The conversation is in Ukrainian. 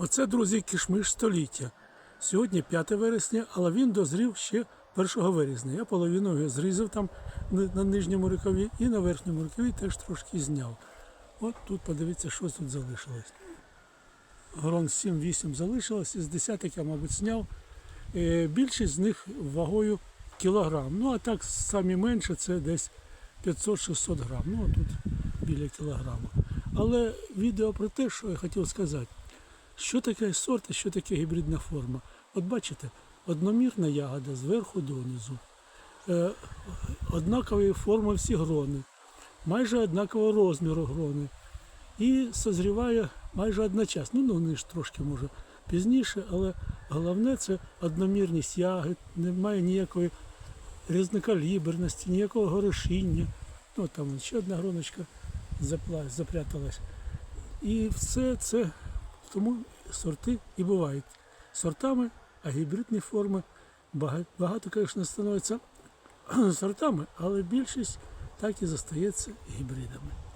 Оце, друзі, кишмиш століття. Сьогодні 5 вересня, але він дозрів ще 1 вересня. Я половину його зрізав там на на нижньому рукаві і на верхньому рукаві теж трошки зняв. От тут подивіться, що тут залишилось. Грон 7-8 залишилось, із десяток я, мабуть, зняв. Е, Більшість з них вагою кілограм. Ну а так самі менше це десь 500-600 грам. Ну а тут біля кілограма. Але відео про те, що я хотів сказати. Що таке сорт і що таке гібридна форма? От бачите, одномірна ягода зверху донизу. Е, однакової форми всі грони, майже однакового розміру грони. І созріває майже одночасно. Ну, вони ж трошки може пізніше, але головне це одномірність ягід, немає ніякої різнокаліберності, ніякого горошіння. Ну там ще одна гроночка запряталась. І все це тому сорти і бувають сортами, а гібридні форми багато, звісно, становиться сортами, але більшість так і зостається гібридами.